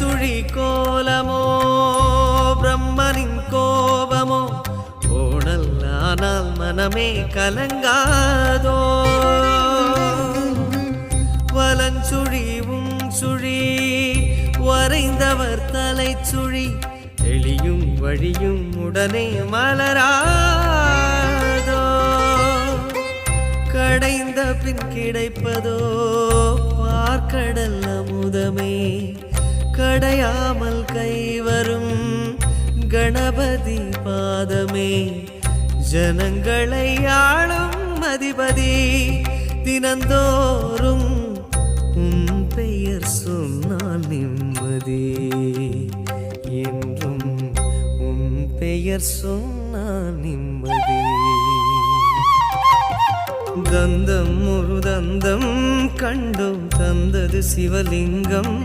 சுழி கோலமோ பிரம்மனின் கோபமோ ஓடல் ஆனால் மனமே கலங்காதோ. வலஞ்சுழிவும் சுழி வரைந்தவர் தலை சுழி எளியும் வழியும் உடனே மலராதோ. கடைந்த பின் கிடைப்பதோ பார்க்கடல் அமுதமே கடையாமல் கைவரும் கணபதி பாதமே. ஜனங்களை ஆளும் அதிபதி தினந்தோறும் உன் பெயர் சொன்னால் நிம்மதி. என்றும் உன் பெயர் சொன்னால் நிம்மதி. தந்தம் ஒரு தந்தம் கண்டோம் தந்தது சிவலிங்கம்.